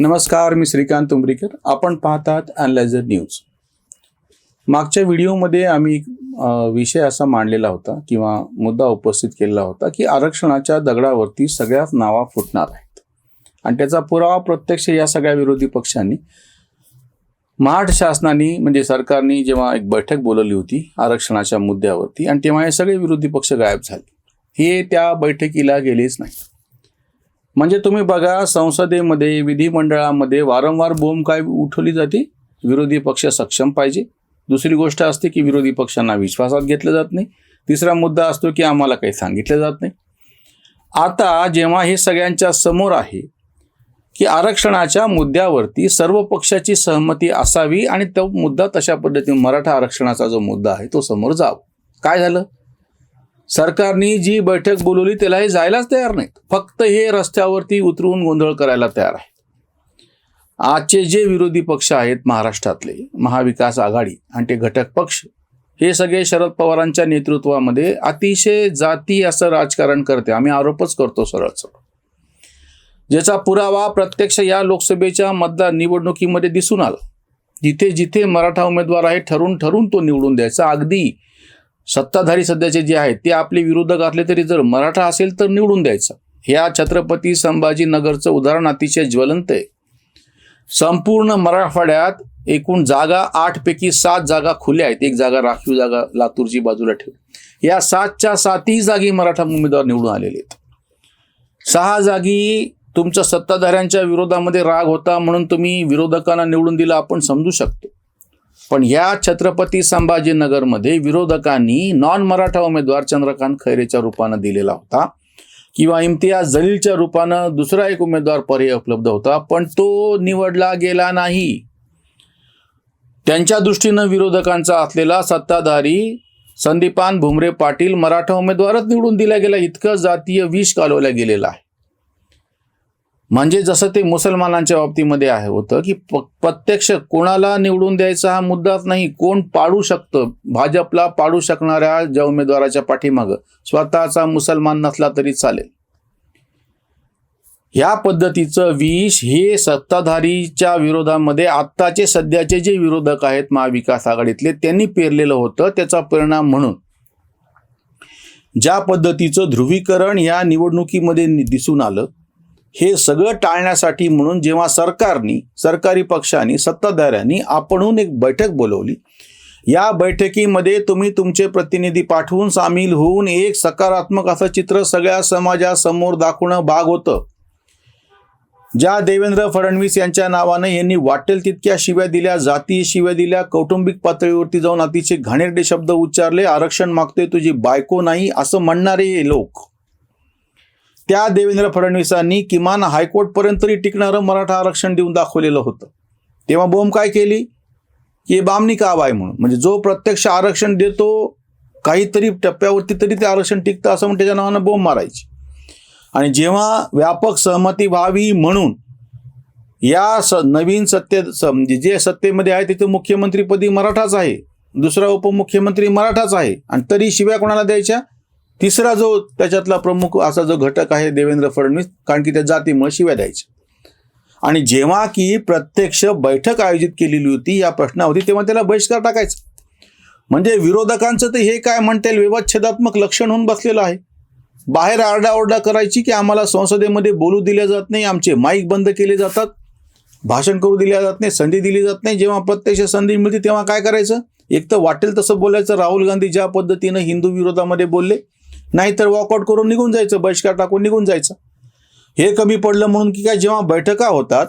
नमस्कार मी श्रीकांत तुंबरीकर आपण पाहतात अनलायझर न्यूज मागच्या व्हिडिओमध्ये आम्ही एक, विषय असा मांडलेला होता किंवा मुद्दा उपस्थित केलेला होता की आरक्षणाच्या दगडावरती सगळ्याच नावा फुटणार आहेत. आणि त्याचा पुरावा प्रत्यक्ष या सगळ्या विरोधी पक्षांनी. महाड शासनाने म्हणजे सरकारने जेव्हा एक बैठक बोलवली होती आरक्षणाच्या मुद्द्यावरती आणि तेव्हा हे सगळे विरोधी पक्ष गायब झाले. हे त्या बैठकीला गेलेच नाही म्हणजे तुम्ही बघा संसदेमध्ये विधिमंडळामध्ये वारंवार बोंब काय उठवली जाते? विरोधी पक्ष सक्षम पाहिजे. दुसरी गोष्ट असते की विरोधी पक्षांना विश्वासात घेतलं जात नाही. तिसरा मुद्दा असतो की आम्हाला काही सांगितलं जात नाही. आता जेव्हा हे सगळ्यांच्या समोर आहे की आरक्षणाच्या मुद्द्यावरती सर्व पक्षाची सहमती असावी आणि तो मुद्दा तशा पद्धतीने मराठा आरक्षणाचा जो मुद्दा आहे तो समोर जावा. काय झालं? सरकारने जी बैठक बोलवली त्याला हे जायलाच तयार नाहीत. फक्त हे रस्त्यावरती उतरून गोंधळ करायला तयार आहे. आजचे जे विरोधी पक्ष आहेत महाराष्ट्रातले महाविकास आघाडी आणि ते घटक पक्ष हे सगळे शरद पवारांच्या नेतृत्वामध्ये अतिशय जाती असं राजकारण करते. आम्ही आरोपच करतो सरळ सरळ. ज्याचा पुरावा प्रत्यक्ष या लोकसभेच्या मतदार निवडणुकीमध्ये दिसून आला. जिथे जिथे मराठा उमेदवार आहे ठरून ठरून तो निवडून द्यायचा. अगदी सत्ताधारी सध्याचे जे आहेत ते आपले विरोधक असले तरी जर मराठा असेल तर निवडून द्यायचं. ह्या छत्रपती संभाजीनगरचं उदाहरण अतिशय ज्वलंत आहे. संपूर्ण मराठवाड्यात एकूण जागा आठपैकी सात जागा खुल्या आहेत. एक जागा राखीव जागा लातूरची बाजूला ठेव या सातच्या सातही जागी मराठा उमेदवार निवडून आलेले आहेत. सहा जागी तुमच्या सत्ताधाऱ्यांच्या विरोधामध्ये राग होता म्हणून तुम्ही विरोधकांना निवडून दिलं आपण समजू शकतो. पण या छत्रपती संभाजीनगरमध्ये विरोधकांनी नॉन मराठा उमेदवार चंद्रकांत खैरेच्या रूपानं दिलेला होता किंवा इम्तियाज जलीलच्या रूपानं दुसरा एक उमेदवार पर्याय उपलब्ध होता पण तो निवडला गेला नाही. त्यांच्या दृष्टीनं विरोधकांचा असलेला सत्ताधारी संदीपान भुमरे पाटील मराठा उमेदवारच निवडून दिला गेला. इतकं जातीय विष कालवला गेलेला आहे. म्हणजे जसं ते मुसलमानांच्या बाबतीमध्ये आहे होतं की प्रत्यक्ष कोणाला निवडून द्यायचा हा मुद्दाच नाही. कोण पाडू शकतं? भाजपला पाडू शकणाऱ्या ज्या उमेदवाराच्या पाठीमागं. स्वतःचा मुसलमान नसला तरी चालेल. ह्या पद्धतीचं विष हे सत्ताधारीच्या विरोधामध्ये आत्ताचे सध्याचे जे विरोधक आहेत महाविकास आघाडीतले त्यांनी पेरलेलं होतं त्याचा परिणाम म्हणून. ज्या पद्धतीचं ध्रुवीकरण या निवडणुकीमध्ये दिसून आलं हे सगळं टाळण्यासाठी म्हणून जेव्हा सरकारनी सरकारी पक्षांनी सत्ताधाऱ्यांनी आपणहून एक बैठक बोलवली. या बैठकीमध्ये तुम्ही तुमचे प्रतिनिधी पाठवून सामील होऊन एक सकारात्मक असं चित्र सगळ्या समाजासमोर दाखवणं भाग होतं. ज्या देवेंद्र फडणवीस यांच्या नावाने यांनी वाटेल तितक्या शिव्या दिल्या जाती शिव्या दिल्या कौटुंबिक पातळीवरती जाऊन अतिशय घाणेरडे शब्द उच्चारले आरक्षण मागतोय तुझी बायको नाही असं म्हणणारे हे लोक. त्या देवेंद्र फडणवीसांनी किमान हायकोर्टपर्यंत तरी टिकणारं मराठा आरक्षण देऊन दाखवलेलं होतं. तेव्हा बोंब काय केली? की बामनी बामणी काव आहे म्हणून. म्हणजे जो प्रत्यक्ष आरक्षण देतो काहीतरी टप्प्यावरती तरी ते आरक्षण टिकतं असं म्हणून त्याच्या नावानं बोंब मारायची. आणि जेव्हा व्यापक सहमती व्हावी म्हणून या स नवीन सत्ते म्हणजे जे सत्तेमध्ये आहे तिथे मुख्यमंत्रीपदी मराठाच आहे. दुसरा उपमुख्यमंत्री मराठाच आहे. आणि तरी शिव्या कोणाला द्यायच्या? तिसरा जो त्याच्यातला प्रमुख असा जो घटक आहे देवेंद्र फडणवीस कारण की त्या जातीमुळे शिव्या द्यायच्या. आणि जेव्हा की प्रत्यक्ष बैठक आयोजित केलेली होती या प्रश्नावरती तेव्हा त्याला बहिष्कार टाकायचा. म्हणजे विरोधकांचं तर हे काय म्हणता येईल विवादछेदात्मक लक्षण होऊन बसलेलं आहे. बाहेर आरडाओरडा करायची की आम्हाला संसदेमध्ये बोलू दिल्या जात नाही आमचे माईक बंद केले जातात भाषण करू दिल्या जात नाही संधी दिली जात नाही जेव्हा प्रत्यक्ष संधी मिळते तेव्हा काय करायचं? एक तर वाटेल तसं बोलायचं. राहुल गांधी ज्या पद्धतीनं हिंदू विरोधामध्ये बोलले नाहीतर वॉकआउट करून निघून जायचं बहिष्कार टाकून निघून जायचं. हे कमी पडलं म्हणून की काय जेव्हा बैठका होतात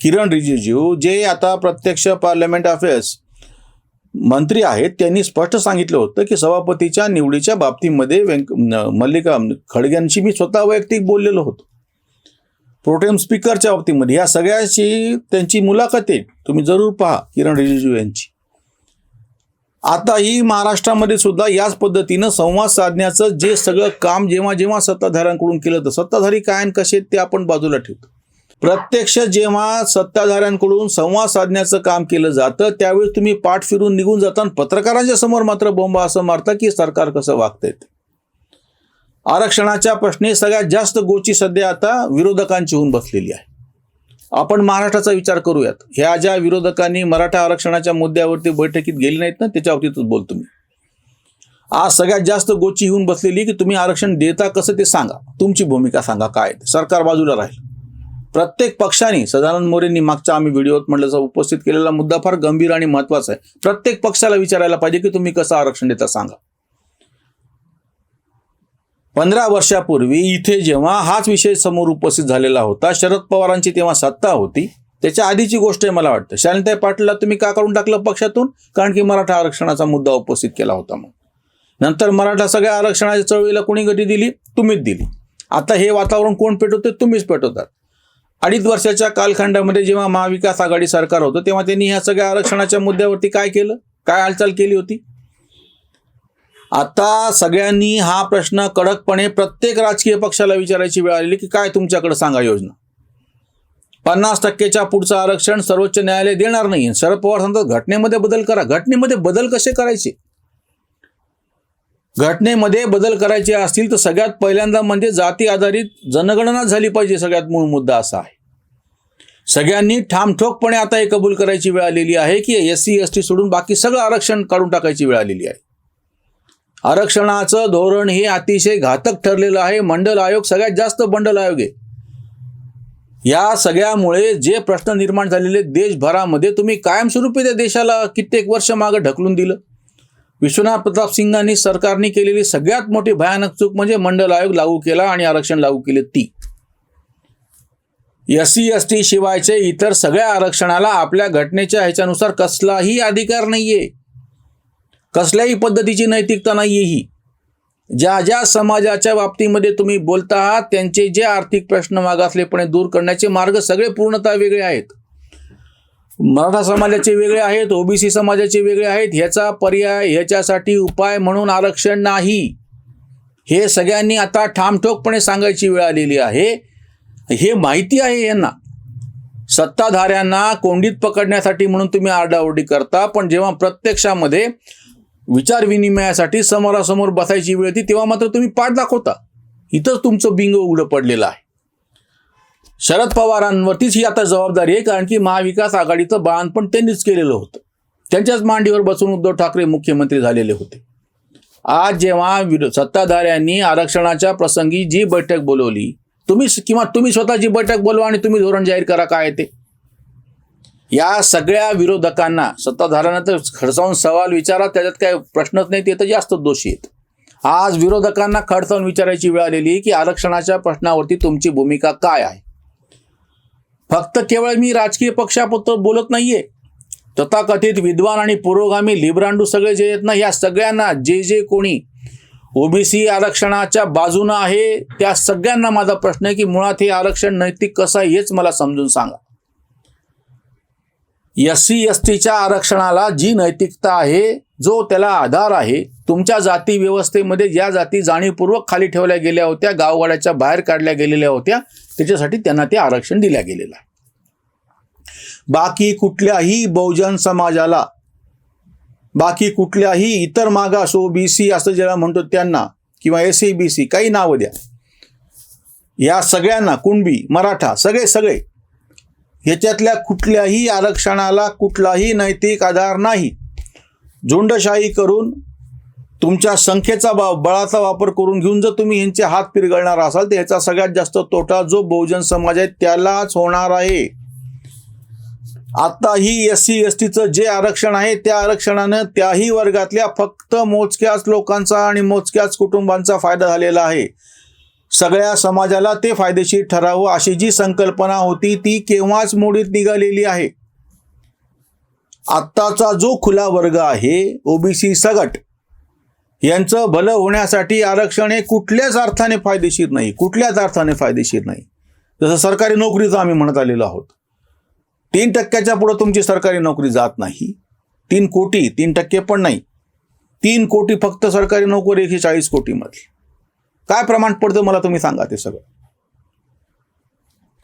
किरण रिजिजू जे आता प्रत्यक्ष पार्लमेंट अफेअर्स मंत्री आहेत त्यांनी स्पष्ट सांगितलं होतं की सभापतीच्या निवडीच्या बाबतीमध्ये व्यंक मल्लिका खडग्यांशी मी स्वतः वैयक्तिक बोललेलो होतो. प्रोटेम स्पीकरच्या बाबतीमध्ये या सगळ्याची त्यांची मुलाखत आहे. तुम्ही जरूर पहा किरण रिजिजू यांची. आता ही महाराष्ट्रामध्ये सुद्धा याच पद्धतीनं संवाद साधण्याचं जे सगळं काम जेव्हा जेव्हा सत्ताधाऱ्यांकडून केलं तर सत्ताधारी काय आणि कसे आहेत ते आपण बाजूला ठेवतो. प्रत्यक्ष जेव्हा सत्ताधाऱ्यांकडून संवाद साधण्याचं काम केलं जातं त्यावेळी तुम्ही पाठ फिरून निघून जाता आणि पत्रकारांच्या समोर मात्र बोंबा असं मारता की सरकार कसं वागतंय आरक्षणाच्या प्रश्नी सगळ्यात जास्त गोची सध्या आता विरोधकांची होऊन बसलेली आहे. आपण महाराष्ट्राचा विचार करूयात. ह्या ज्या विरोधकांनी मराठा आरक्षणाच्या मुद्द्यावरती बैठकीत गेली नाहीत ना त्याच्यावरतीच बोलतो मी. आज सगळ्यात जास्त गोची होऊन बसलेली की तुम्ही आरक्षण देता कसं ते सांगा. तुमची भूमिका सांगा काय सरकार बाजूला राहील. प्रत्येक पक्षाने सदानंद मोरेंनी मागच्या आम्ही व्हिडिओत म्हटलं उपस्थित केलेला मुद्दा फार गंभीर आणि महत्त्वाचा आहे. प्रत्येक पक्षाला विचारायला पाहिजे की तुम्ही कसं आरक्षण देता सांगा. पंधरा वर्षापूर्वी इथे जेव्हा हाच विषय समोर उपस्थित झालेला होता शरद पवारांची तेव्हा सत्ता होती त्याच्या आधीची गोष्ट आहे मला वाटतं. शालिनताई पाटीलला तुम्ही का करून टाकलं पक्षातून? कारण की मराठा आरक्षणाचा मुद्दा उपस्थित केला होता मग नंतर मराठा सगळ्या आरक्षणाच्या चळवळीला कोणी गती दिली? तुम्हीच दिली. आता हे वातावरण कोण पेटवते तुम्हीच पेटवतात. अडीच वर्षाच्या कालखंडामध्ये जेव्हा महाविकास आघाडी सरकार होतं तेव्हा त्यांनी ह्या सगळ्या आरक्षणाच्या मुद्द्यावरती काय केलं? काय हालचाल केली होती? आता सगळ्यांनी हा प्रश्न कडकपणे प्रत्येक राजकीय पक्षाला विचारायची वेळ आलेली की काय तुमच्याकडे सांगा योजना? पन्नास टक्केच्या पुढचं आरक्षण सर्वोच्च न्यायालय देणार नाही. शरद पवार सांगतात घटनेमध्ये बदल करा. घटनेमध्ये बदल कसे करायचे? घटनेमध्ये बदल करायचे असतील तर सगळ्यात पहिल्यांदा म्हणजे जाती आधारित जनगणना झाली पाहिजे सगळ्यात मूळ मुद्दा असा आहे. सगळ्यांनी ठामठोकपणे आता हे कबूल करायची वेळ आलेली आहे की एस सी एस टी सोडून बाकी सगळं आरक्षण काढून टाकायची वेळ आलेली आहे. आरक्षणाचं धोरण हे अतिशय घातक ठरलेलं आहे. मंडल आयोग सगळ्यात जास्त मंडल आयोग आहे. या सगळ्यामुळे जे प्रश्न निर्माण झालेले देशभरामध्ये तुम्ही कायमस्वरूपी त्या देशाला कित्येक वर्ष मागं ढकलून दिलं. विश्वनाथ प्रताप सिंगांनी सरकारने केलेली सगळ्यात मोठी भयानक चूक म्हणजे मंडल आयोग लागू केला आणि आरक्षण लागू केले ती. एस सी एस टी शिवायचे इतर सगळ्या आरक्षणाला आपल्या घटनेच्या ह्याच्यानुसार कसलाही अधिकार नाहीये. कसल्याही पद्धतीची नैतिकता नाही ही ज्या ज्या समाजाच्या बाबतीमध्ये तुम्ही बोलता आहात त्यांचे जे आर्थिक प्रश्न मागासलेपणे दूर करण्याचे मार्ग सगळे पूर्णतः वेगळे आहेत. मराठा समाजाचे वेगळे आहेत ओबीसी समाजाचे वेगळे आहेत ह्याचा पर्याय ह्याच्यासाठी उपाय म्हणून आरक्षण नाही. हे सगळ्यांनी आता ठामठोकपणे सांगायची वेळ आलेली आहे. हे माहिती आहे यांना. सत्ताधाऱ्यांना कोंडीत पकडण्यासाठी म्हणून तुम्ही आरडाओरडी करता पण जेव्हा प्रत्यक्षामध्ये विचारविनिमयासाठी समोरासमोर बसायची वेळ होती तेव्हा मात्र तुम्ही पाठ दाखवता. इथंच तुमचं बिंग उघडं पडलेलं आहे. शरद पवारांवरतीच ही आता जबाबदारी आहे कारण की महाविकास आघाडीचं बाळणपण त्यांनीच केलेलं होतं. त्यांच्याच मांडीवर बसून उद्धव ठाकरे मुख्यमंत्री झालेले होते. आज जेव्हा विरो सत्ताधाऱ्यांनी आरक्षणाच्या प्रसंगी जी बैठक बोलवली तुम्ही किंवा तुम्ही स्वतःची बैठक बोलवा आणि तुम्ही धोरण जाहीर करा काय ते? या सगळ्या विरोधकांना सत्ताधाऱ्यांना तर खडसावून सवाल विचारा त्याच्यात काय प्रश्नच नाही ते तर जास्त दोषी आहेत. आज विरोधकांना खडसावून विचारायची वेळ आलेली की आरक्षणाच्या प्रश्नावरती तुमची भूमिका काय आहे? फक्त केवळ मी राजकीय पक्षाबद्दल बोलत नाहीये. तथाकथित विद्वान आणि पुरोगामी लिब्रांडू सगळे जे आहेत ना या सगळ्यांना जे जे कोणी ओबीसी आरक्षणाच्या बाजूनं आहे त्या सगळ्यांना माझा प्रश्न आहे की मुळात हे आरक्षण नैतिक कसं आहे हेच मला समजून सांगा. एस सी एस टीच्या आरक्षणाला जी नैतिकता आहे जो त्याला आधार आहे तुमच्या जाती व्यवस्थेमध्ये ज्या जाती जाणीवपूर्वक खाली ठेवल्या गेल्या होत्या गावगाड्याच्या बाहेर काढल्या गेलेल्या होत्या त्याच्यासाठी त्यांना ते आरक्षण दिल्या गेलेलं आहे. बाकी कुठल्याही बहुजन समाजाला बाकी कुठल्याही इतर मागास ओबीसी असं ज्याला म्हणतो त्यांना किंवा एस सी बी सी काही नावं द्या. या सगळ्यांना कुणबी मराठा सगळे सगळे ह्याच्यातल्या कुठल्याही आरक्षणाला कुठलाही नैतिक आधार नाही. झुंडशाही करून तुमच्या संख्येचा बा बळाचा वापर करून घेऊन जर तुम्ही यांचे हात पिरगळणार असाल तर याचा सगळ्यात जास्त तोटा जो बहुजन समाज आहे त्यालाच होणार आहे. आताही एस सी एस टीचं जे आरक्षण आहे त्या आरक्षणानं त्याही वर्गातल्या फक्त मोजक्याच लोकांचा आणि मोजक्याच कुटुंबांचा फायदा झालेला आहे. सगळ्या समाजाला ते फायदेशीर ठरावं अशी जी संकल्पना होती ती केव्हाच मोडीत निघालेली आहे? आत्ताचा जो खुला वर्ग आहे ओबीसी सगट यांचं भलं होण्यासाठी आरक्षण हे कुठल्याच अर्थाने फायदेशीर नाही कुठल्याच अर्थाने फायदेशीर नाही. जसं सरकारी नोकरीचं आम्ही म्हणत आलेलो आहोत. तीन टक्क्याच्या पुढं तुमची सरकारी नोकरी जात नाही. तीन कोटी तीन टक्के पण नाही. तीन कोटी फक्त सरकारी नोकरी एकशे चाळीस कोटीमध्ये काय प्रमाण पडतं मला तुम्ही सांगा ते सगळं.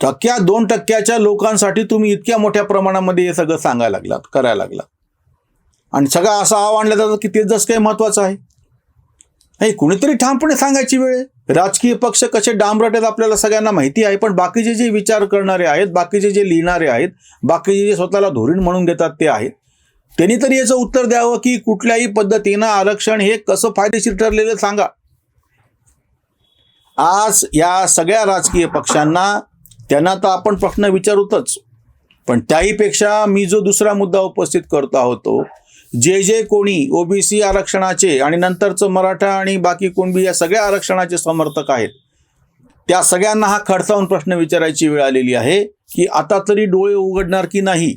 टक्क्या दोन टक्क्याच्या लोकांसाठी तुम्ही इतक्या मोठ्या प्रमाणामध्ये हे सगळं सांगायला लागलात करायला लागलात. आणि सगळं असं आव आणलं जातं की ते जसं काही महत्वाचं आहे. नाही कुणीतरी ठामपणे सांगायची वेळ आहे. राजकीय पक्ष कसे डांबरट आहेत आपल्याला सगळ्यांना माहिती आहे पण बाकीचे जे विचार करणारे आहेत बाकीचे जे लिहिणारे आहेत बाकीचे जे स्वतःला धोरण म्हणून घेतात ते आहेत. त्यांनी तरी याचं उत्तर द्यावं की कुठल्याही पद्धतीनं आरक्षण हे कसं फायदेशीर ठरलेलं सांगा. आज या सगळ्या राजकीय पक्षांना त्यांना तर आपण प्रश्न विचारूतच. पण त्याहीपेक्षा मी जो दुसरा मुद्दा उपस्थित करतो आहोत जे जे कोणी ओबीसी आरक्षणाचे आणि नंतरचं मराठा आणि बाकी कुणबी या सगळ्या आरक्षणाचे समर्थक आहेत त्या सगळ्यांना हा खडसावून प्रश्न विचारायची वेळ आलेली आहे की आता तरी डोळे उघडणार की नाही?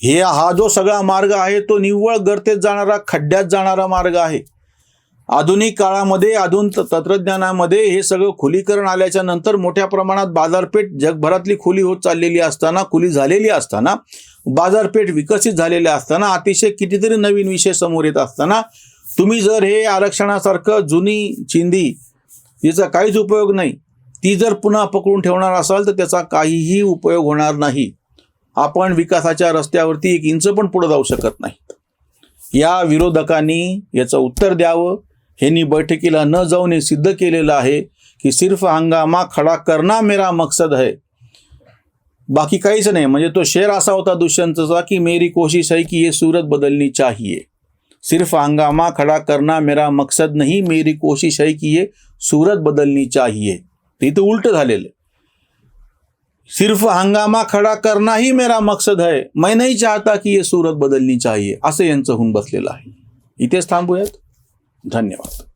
हे हा जो सगळा मार्ग आहे तो निव्वळ गर्तेत जाणारा खड्ड्यात जाणारा मार्ग आहे. आधुनिक काळामध्ये आधुनिक तंत्रज्ञानामध्ये हे सगळं खुलीकरण आल्याच्यानंतर मोठ्या प्रमाणात बाजारपेठ जगभरातली खुली होत चाललेली असताना खुली झालेली असताना बाजारपेठ विकसित झालेल्या असताना अतिशय कितीतरी नवीन विषय समोर येत असताना तुम्ही जर हे आरक्षणासारखं जुनी चिंदी याचा काहीच उपयोग नाही ती जर पुन्हा पकडून ठेवणार असाल तर त्याचा काहीही उपयोग होणार नाही. आपण विकासाच्या रस्त्यावरती एक इंच पण पुढे जाऊ शकत नाही. या विरोधकांनी याचं उत्तर द्यावं ह्यांनी बैठकीला न जाऊन हे सिद्ध केलेलं आहे की सिर्फ हंगामा खडा करना मेरा मकसद है. बाकी काहीच नाही. म्हणजे तो शेर असा होता दुष्यंतचा की मेरी कोशिश है कि ये सूरत बदलनी चाहिए. सिर्फ हंगामा खड़ा करना मेरा मकसद नहीं मेरी कोशिश है कि ये सूरत बदलनी चाहिए. ते इथं उलट झालेलं. सिर्फ हंगामा खड़ा करना ही मेरा मकसद है. मैं नहीं चाहता की ये सूरत बदलनी चाहिए. असं यांचं होऊन बसलेलं आहे. इथेच थांबूयात. धन्यवाद